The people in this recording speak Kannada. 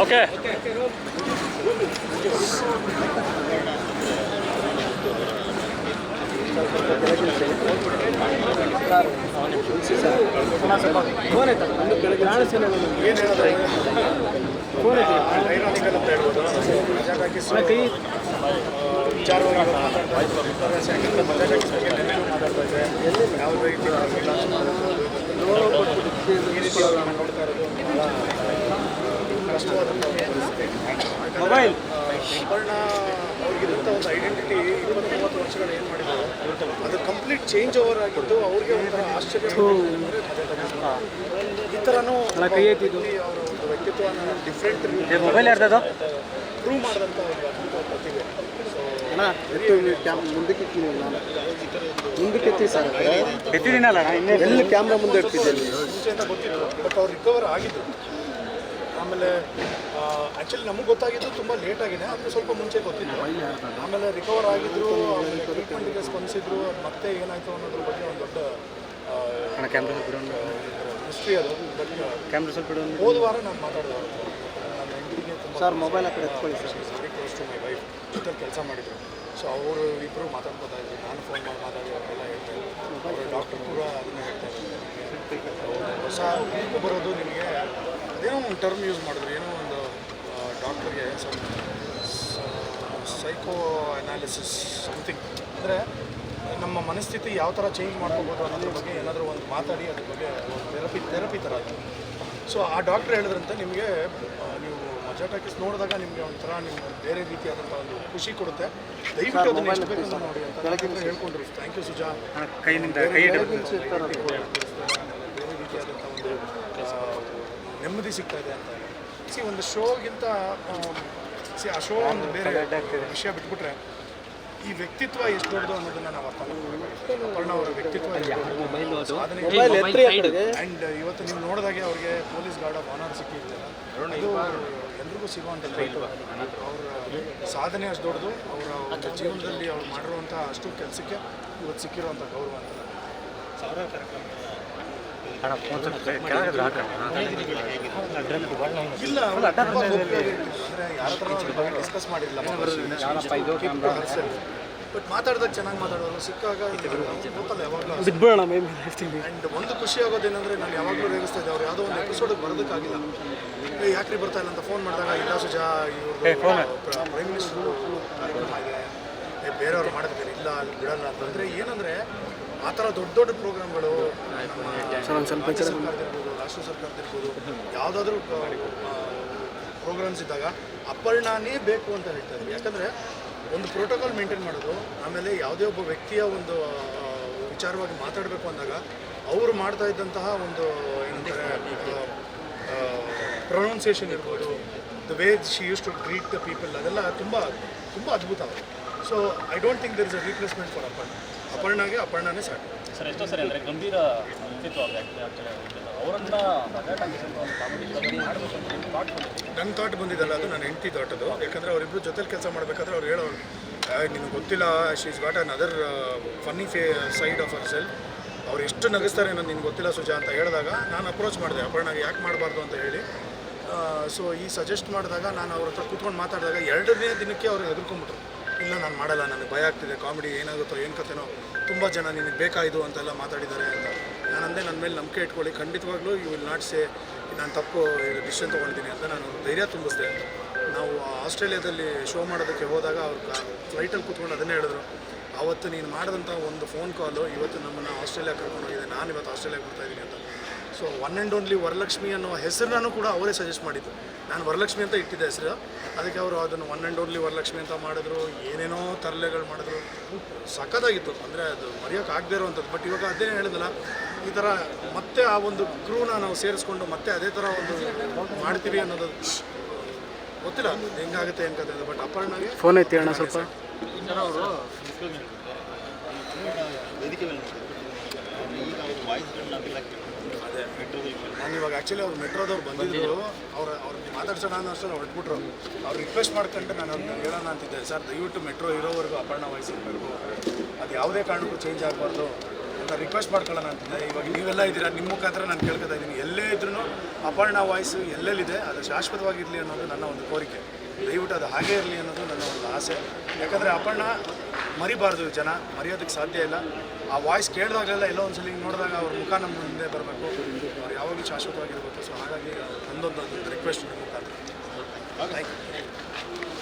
ಓಕೆ ಕೈ ವಿಚಾರವಾಗಿ ಮಾತಾಡ್ತಾ ಯಾವ ರೀತಿ ಮೊಬೈಲ್ ಅಪರ್ಣ ಅವ್ರಿಗಿರುವಂಥ ಒಂದು ಐಡೆಂಟಿಟಿ ಇಪ್ಪತ್ತು ಮೂವತ್ತು ವರ್ಷಗಳು ಏನು ಮಾಡಿದ್ರು ಅದು ಕಂಪ್ಲೀಟ್ ಚೇಂಜ್ ಓವರ್ ಆಗಿದ್ದು ಅವ್ರಿಗೆ ಒಂಥರ ಆಶ್ಚರ್ಯ. ಈ ಥರನೂ ಕೈ ಎತ್ತಿದ್ದು. ಅವರ ಒಂದು ವ್ಯಕ್ತಿತ್ವನ ಡಿಫ್ರೆಂಟ್ ಮೊಬೈಲ್ ಯಾರ್ದದು? ಪ್ರೂವ್ ಮಾಡಿದಂಥ ಪ್ರತಿಭೆ. ಮುಂದಕ್ಕೆ ಮುಂದಕ್ಕೆ ಎತ್ತಿ ಸರ್. ಎತ್ತಿದ್ದೀನಲ್ಲ ಇನ್ನೇ ಎಲ್ಲಿ ಕ್ಯಾಮ್ರಾ ಮುಂದೆ ಗೊತ್ತಿತ್ತು ಬಟ್ ಅವ್ರು ರಿಕವರ್ ಆಗಿದ್ದು ಆಮೇಲೆ ಆ್ಯಕ್ಚುಲಿ ನಮಗೆ ಗೊತ್ತಾಗಿದ್ದು ತುಂಬ ಲೇಟ್ ಆಗಿದೆ ಸ್ವಲ್ಪ ಮುಂಚೆ ಗೊತ್ತಿತ್ತು. ಆಮೇಲೆ ರಿಕವರ್ ಆಗಿದ್ರು ಆಮೇಲೆ ಟ್ರೀಟ್ಮೆಂಟಿಗೆ ಸ್ಪಂದಿಸಿದ್ರು ಮತ್ತೆ ಏನಾಯಿತು ಅನ್ನೋದ್ರ ಬಗ್ಗೆ ಒಂದು ದೊಡ್ಡ ಹಿಸ್ಟ್ರಿ ಅದು ಬಟ್ ಕ್ಯಾಮ್ರಾ ಸ್ವಲ್ಪ ಹೋದ ವಾರ ನಾನು ಮಾತಾಡಿದೆ. ಸರ್ ಮೊಬೈಲ್ ಆ ಕಡೆ ಎತ್ಕೊಳ್ಳಿ sir very close to my wife ಜೊತೆ ಕೆಲಸ ಮಾಡಿದ್ರು. ಸೊ ಅವರು ಇಬ್ಬರು ಮಾತಾಡ್ಕೊತಾ ಇದ್ರು. ನಾನು ಫೋನ್ ಮಾಡಿ ಮಾತಾಡಿ ಅವರೆಲ್ಲ ಹೇಳ್ತಾ ಇದ್ರು. ಡಾಕ್ಟರ್ ಕೂಡ ಅದನ್ನ ಹೇಳ್ತಾ ಇದ್ರು. ಹೊಸ ಬರೋದು ನಿಮಗೆ ಅದೇನೋ ಒಂದು ಟರ್ಮ್ ಯೂಸ್ ಮಾಡಿದ್ರು. ಏನೋ ಒಂದು ಡಾಕ್ಟರ್ಗೆ ಸೈಕೋ ಅನಾಲಿಸಿಸ್ ಸಮಥಿಂಗ್ ಅಂದರೆ ನಮ್ಮ ಮನಸ್ಥಿತಿ ಯಾವ ಥರ ಚೇಂಜ್ ಮಾಡ್ಕೋಬೋದು ಅನ್ನೋದ್ರ ಬಗ್ಗೆ ಏನಾದರೂ ಒಂದು ಮಾತಾಡಿ ಅದ್ರ ಬಗ್ಗೆ ಒಂದು ಥೆರಪಿ ಥೆರಪಿ ಥರ ಅದು ಸೊ ಆ ಡಾಕ್ಟ್ರ್ ಹೇಳಿದ್ರಂತೆ ನಿಮಗೆ ನೀವು ಮಜಾಟಾಕಿಸ್ ನೋಡಿದಾಗ ನಿಮಗೆ ಒಂಥರ ನಿಮ್ಗೆ ಬೇರೆ ರೀತಿಯಾದಂಥ ಒಂದು ಖುಷಿ ಕೊಡುತ್ತೆ. ದಯವಿಟ್ಟು ಅದನ್ನು ಎಷ್ಟು ಬೇಕಂತ ನೋಡಿ ಅಂತ ಹೇಳ್ಕೊಂಡ್ರಿ. Thank you Suja. ಕೈ ಕೈನಿಂದ ಕೈ ಇಡಬೇಕು ಬೇರೆ ರೀತಿಯಾದಂಥ ಒಂದು ಆ, ನೆಮ್ಮದಿ ಸಿಗ್ತಾ ಇದೆ ಅಂತ ಸಿ ಒಂದು ಶೋಗಿಂತ ಸಿ ಆ ಶೋ ಒಂದು ಬೇರೆ ವಿಷಯ ಬಿಟ್ಬಿಟ್ರೆ ಈ ವ್ಯಕ್ತಿತ್ವ ಎಷ್ಟು ದೊಡ್ಡದು ಅನ್ನೋದನ್ನ ನಾವು ಅರ್ಥ ಮಾಡ್ಕೊಳ್ಬೇಕು. ಅಪರ್ಣ ಅವರ ವ್ಯಕ್ತಿತ್ವ ಆ್ಯಂಡ್ ಇವತ್ತು ನೀವು ನೋಡಿದಾಗೆ ಅವ್ರಿಗೆ ಪೊಲೀಸ್ ಗಾರ್ಡ್ ಆಫ್ ಆನರ್ ಸಿಕ್ಕಿರ್ತಲ್ಲ ಅದು ಎಲ್ರಿಗೂ ಸಿಗುವಂಥ ಅವರ ಸಾಧನೆ ಅಷ್ಟು ದೊಡ್ಡದು. ಅವರ ಜೀವನದಲ್ಲಿ ಅವ್ರು ಮಾಡಿರುವಂಥ ಅಷ್ಟು ಕೆಲಸಕ್ಕೆ ಇವತ್ತು ಸಿಕ್ಕಿರುವಂತ ಗೌರವ ಅಂತ. ಡಿಸ್ಕಸ್ ಮಾಡಿರಲಿಲ್ಲ ಬಟ್ ಮಾತಾಡಿದಾಗ ಚೆನ್ನಾಗಿ ಮಾತಾಡೋರು ಸಿಕ್ಕಾಗ ಯಾವಾಗಲೂ ಬಿದ್ಬೇಡ ಮೈ ಆ್ಯಂಡ್ ಒಂದು ಖುಷಿ ಆಗೋದೇನೆಂದರೆ ನಾನು ಯಾವಾಗಲೂ ರೇಗಿಸ್ತಾ ಇದ್ದೆ ಅವ್ರು ಯಾವುದೋ ಒಂದು ಎಪಿಸೋಡಿಗೆ ಬರೋದಕ್ಕಾಗಿಲ್ಲ. ಏ ಯಾಕ್ರಿ ಬರ್ತಾ ಇಲ್ಲ ಅಂತ ಫೋನ್ ಮಾಡಿದಾಗ ಇಲ್ಲ ಸುಜಾ ಇವ್ರದ್ದು ಪ್ರೈಮ್ ಮಿನಿಸ್ಟ್ರು ಕಾರ್ಯಕ್ರಮ ಏ ಬೇರೆಯವ್ರು ಮಾಡೋದಕ್ಕೆ ಇಲ್ಲ ಅಲ್ಲಿ ಬಿಡಲ್ಲ ಅಂತಂದರೆ ಏನಂದರೆ ಆ ಥರ ದೊಡ್ಡ ದೊಡ್ಡ ಪ್ರೋಗ್ರಾಮ್ಗಳು ರಾಜ್ಯ ಸರ್ಕಾರದಿರ್ಬೋದು ರಾಷ್ಟ್ರ ಸರ್ಕಾರದಿರ್ಬೋದು ಯಾವುದಾದ್ರೂ ಪ್ರೋಗ್ರಾಮ್ಸ್ ಇದ್ದಾಗ ಅಪರ್ಣಾನೇ ಬೇಕು ಅಂತ ಹೇಳ್ತಾ ಇದ್ದೀವಿ ಯಾಕಂದರೆ ಒಂದು ಪ್ರೋಟೋಕಾಲ್ ಮೇಂಟೈನ್ ಮಾಡೋದು ಆಮೇಲೆ ಯಾವುದೇ ಒಬ್ಬ ವ್ಯಕ್ತಿಯ ಒಂದು ವಿಚಾರವಾಗಿ ಮಾತಾಡಬೇಕು ಅಂದಾಗ ಅವರು ಮಾಡ್ತಾ ಇದ್ದಂತಹ ಒಂದು ಏನಂತಾರೆ ಪ್ರೊನೌನ್ಸಿಯೇಷನ್ ಇರ್ಬೋದು the way she uses to greet the people ಅದೆಲ್ಲ ತುಂಬ ತುಂಬ ಅದ್ಭುತ. So I don't think there is a replacement for Aparna. ಅಪರ್ಣಾಗೆ ಅಪರ್ಣಾನೇ ಸಾಕು ಸರ್ ಎಷ್ಟೋ ಸರಿ ಅಂದರೆ ಗಂಭೀರ ವ್ಯಕ್ತಿತ್ವ ಅವರನ್ನ ಥಾಟ್ ನನ್ನ ತಾಟ್ ಬಂದಿದ್ದಲ್ಲ ಅದು ನನ್ನ ಹೆಂಡತಿ ತಾಟದು ಯಾಕಂದರೆ ಅವರಿಬ್ಬರು ಜೊತೆಲಿ ಕೆಲಸ ಮಾಡಬೇಕಾದ್ರೆ ಅವ್ರು ಹೇಳೋರು ನಿನಗೆ ಗೊತ್ತಿಲ್ಲ she is got another funny fee side of hour cell ಅವ್ರು ಎಷ್ಟು ನಗಿಸ್ತಾರೆ ಅನ್ನೋದು ನಿನ್ಗೆ ಗೊತ್ತಿಲ್ಲ ಸುಜಾ ಅಂತ ಹೇಳಿದಾಗ ನಾನು ಅಪ್ರೋಚ್ ಮಾಡಿದೆ ಅಪರ್ಣಾಗೆ ಯಾಕೆ ಮಾಡಬಾರ್ದು ಅಂತ ಹೇಳಿ. ಸೊ ಈ ಸಜೆಸ್ಟ್ ಮಾಡಿದಾಗ ನಾನು ಅವ್ರ ಹತ್ರ ಕೂತ್ಕೊಂಡು ಮಾತಾಡಿದಾಗ ಎರಡನೇ ದಿನಕ್ಕೆ ಅವ್ರು ಹೆದರ್ಕೊಂಡ್ಬಿಟ್ರು. ಇಲ್ಲ ನಾನು ಮಾಡಲ್ಲ, ನನಗೆ ಭಯ ಆಗ್ತಿದೆ, ಕಾಮಿಡಿ ಏನಾಗುತ್ತೋ, ಏನು ಕತೆನೋ ತುಂಬ ಜನ ನಿನಗೆ ಬೇಕಾಯಿತು ಅಂತೆಲ್ಲ ಮಾತಾಡಿದ್ದಾರೆ ಅಂತ. ನಾನು ಅಂದೆ ನನ್ನ ಮೇಲೆ ನಂಬಿಕೆ ಇಟ್ಕೊಳ್ಳಿ, ಖಂಡಿತವಾಗ್ಲೂ ಯು ವಿಲ್ ನಾಟ್ ಸೇ ನಾನು ತಪ್ಪು ಡಿಸಿಷನ್ ತೊಗೊಳ್ತೀನಿ ಅಂತ ನಾನು ಧೈರ್ಯ ತುಂಬಿಸ್ದೆ. ನಾವು ಆಸ್ಟ್ರೇಲಿಯಾದಲ್ಲಿ ಶೋ ಮಾಡೋದಕ್ಕೆ ಹೋದಾಗ ಅವ್ರು ಫ್ಲೈಟಲ್ಲಿ ಕುತ್ಕೊಂಡು ಅದನ್ನೇ ಹೇಳಿದ್ರು. ಆವತ್ತು ನೀನು ಮಾಡಿದಂಥ ಒಂದು ಫೋನ್ ಕಾಲು ಇವತ್ತು ನಮ್ಮನ್ನು ಆಸ್ಟ್ರೇಲಿಯಾ ಕರ್ಕೊಂಡೋಗಿದೆ ನಾನು ಇವತ್ತು ಆಸ್ಟ್ರೇಲಿಯಾಗೆ ಬರ್ತಾಯಿದ್ದೀನಿ ಅಂತ. So one and only Varalakshmi ಅನ್ನೋ ಹೆಸರನ್ನು ಕೂಡ ಅವರೇ ಸಜೆಸ್ಟ್ ಮಾಡಿದ್ದು. ನಾನು ವರಲಕ್ಷ್ಮಿ ಅಂತ ಇಟ್ಟಿದ್ದೆ ಹೆಸರು. ಅದಕ್ಕೆ ಅವರು ಅದನ್ನು ಒನ್ ಆ್ಯಂಡ್ ಓನ್ಲಿ ವರಲಕ್ಷ್ಮಿ ಅಂತ ಮಾಡಿದ್ರು. ಏನೇನೋ ತರಲೆಗಳು ಮಾಡಿದ್ರು. ಸಖತ್ತಾಗಿತ್ತು. ಅಂದರೆ ಅದು ಮರೆಯೋಕೆ ಆಗದೇ ಇರೋವಂಥದ್ದು. ಬಟ್ ಇವಾಗ ಅದೇ ಹೇಳಿದಲ್ಲ ಈ ಥರ ಮತ್ತೆ ಆ ಒಂದು ಕ್ರೂನ ನಾವು ಸೇರಿಸ್ಕೊಂಡು ಮತ್ತೆ ಅದೇ ಥರ ಒಂದು ಮಾಡ್ತೀವಿ ಅನ್ನೋದು ಗೊತ್ತಿಲ್ಲ. ಹೆಂಗಾಗುತ್ತೆ ಹೆಂಗತ್ತೆ ಅಂತ. ಬಟ್ ಅಪರ್ಣಗೆ ಫೋನ್ ಐತಿ ಅಣ್ಣ ಸ್ವಲ್ಪ. ನಾನು ಇವಾಗ ಆ್ಯಕ್ಚುಲಿ ಅವ್ರು ಮೆಟ್ರೋದವ್ರು ಬಂದಿದ್ರು. ಅವ್ರು ಅವ್ರಿಗೆ ಮಾತಾಡ್ಸೋಣ ಅನ್ನೋ ಅಷ್ಟರಲ್ಲಿ ಹೊರಟ್ಬಿಟ್ರು ಅವ್ರು ರಿಕ್ವೆಸ್ಟ್ ಮಾಡ್ಕೊಂಡು ನಾನು ಅವ್ರನ್ನ ಹೇಳೋಣ ಅಂತಿದ್ದೆ. ಸರ್ ದಯವಿಟ್ಟು ಮೆಟ್ರೋ ಇರೋವರೆಗೂ ಅಪರ್ಣ ವಾಯ್ಸ್ ಇರಬೇಕು. ಅದು ಯಾವುದೇ ಕಾರಣಕ್ಕೂ ಚೇಂಜ್ ಆಗಬಾರ್ದು. ಅಂತ ರಿಕ್ವೆಸ್ಟ್ ಮಾಡ್ಕೊಳ್ಳೋಣ ಅಂತಿದ್ದೆ. ಇವಾಗ ನೀವೆಲ್ಲ ಇದ್ದೀರಾ? ನಿಮ್ಮ ಮುಖಾಂತರ ನಾನು ಕೇಳ್ಕೊತಾ ಇದ್ದೀನಿ. ಎಲ್ಲೇ ಇದ್ರೂ ಅಪರ್ಣ ವಾಯ್ಸು ಎಲ್ಲೆಲ್ಲಿದೆ? ಅದು ಶಾಶ್ವತವಾಗಿರಲಿ ಅನ್ನೋದು ನನ್ನ ಒಂದು ಕೋರಿಕೆ. ದಯವಿಟ್ಟು ಅದು ಹಾಗೇ ಇರಲಿ ಅನ್ನೋದು ನನ್ನ ಒಂದು ಆಸೆ. ಯಾಕಂದರೆ ಅಪರ್ಣ ಮರಿಬಾರ್ದು ಜನ, ಮರೆಯೋದಕ್ಕೆ ಸಾಧ್ಯ ಇಲ್ಲ. ಆ ವಾಯ್ಸ್ ಕೇಳಿದಾಗಲೆಲ್ಲ ಎಲ್ಲೋ ಒಂದ್ಸಲಿ ನೋಡಿದಾಗ ಅವ್ರ ಮುಖ ನಮ್ಮ ಮುಂದೆ ಬರಬೇಕು. ಅವ್ರು ಯಾವಾಗಲೂ ಶಾಶ್ವತವಾಗಿರ್ಬೇಕು ಸೊ ಹಾಗಾಗಿ ಒಂದೊಂದು ರಿಕ್ವೆಸ್ಟ್ ನಿಮ್ಮ ಮುಖಾಂತರ. Thank you